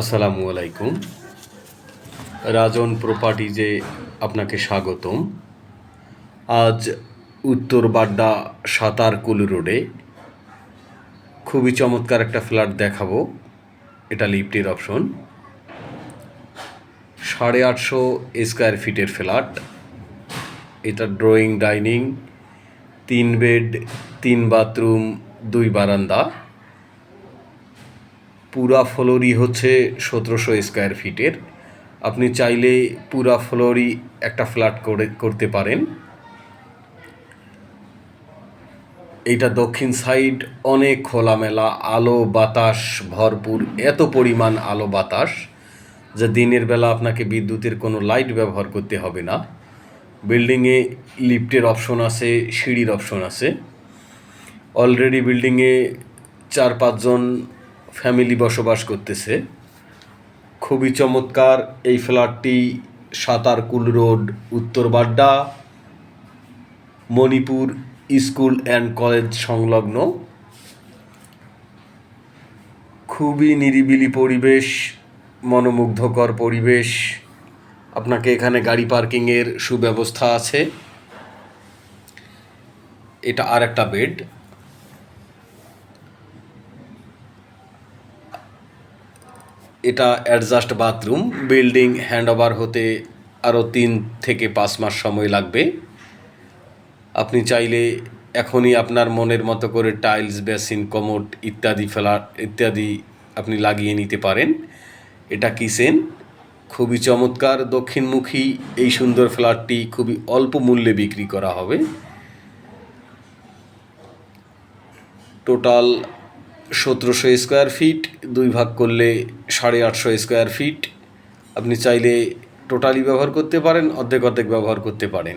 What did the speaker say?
আসসালামু আলাইকুম। রাজন প্রপার্টিজে আপনাকে স্বাগতম। আজ উত্তর বাড্ডা সাতারকুল রোডে খুবই চমৎকার একটা ফ্ল্যাট দেখাবো। এটা লিফটের অপশন। সাড়ে আটশো স্কোয়ার ফিটের ফ্ল্যাট। এটা ড্রয়িং, ডাইনিং, তিন বেড, তিন বাথরুম, দুই বারান্দা। পুরা ফ্লোরই হচ্ছে সতেরোশো স্কোয়ার ফিটের। আপনি চাইলে পুরা ফ্লোরই একটা ফ্ল্যাট করে, করতে পারেন। এইটা দক্ষিণ সাইড, অনেক খোলামেলা, আলো, বাতাস ভরপুর, এত পরিমাণ আলো বাতাস যে দিনের বেলা আপনাকে বিদ্যুতের কোনো লাইট ব্যবহার করতে হবে না। বিল্ডিংয়ে লিফটের অপশন আছে, সিঁড়ির অপশন আছে। অলরেডি বিল্ডিংয়ে চার পাঁচজন ফ্যামিলি বসবাস করতেছে। খুবই চমৎকার এই ফ্ল্যাটটি Satarkul road, Uttar Badda, Manipur school and college সংলগ্ন। খুবই নিরিবিলি পরিবেশ, মনোমুগ্ধকর পরিবেশ। আপনাকে এখানে গাড়ি পার্কিংয়ের সুব্যবস্থা আছে। এটা আর একটা বেড। এটা adjust bathroom building hand over হতে আরও তিন থেকে পাঁচ মাস সময় লাগবে। আপনি চাইলে এখনই আপনার মনের মতো করে টাইলস বেসিন কমোট ইত্যাদি ফেলা, ইত্যাদি আপনি লাগিয়ে নিতে পারেন। এটা কিচেন খুবই চমৎকার দক্ষিণমুখী এই সুন্দর ফ্ল্যাটটি খুবই অল্প মূল্যে বিক্রি করা হবে। টোটাল সতেরোশো স্কোয়ার ফিট, দুই ভাগ করলে সাড়ে আটশো স্কোয়ার ফিট। আপনি চাইলে টোটালি ব্যবহার করতে পারেন, অর্ধেক অর্ধেক ব্যবহার করতে পারেন।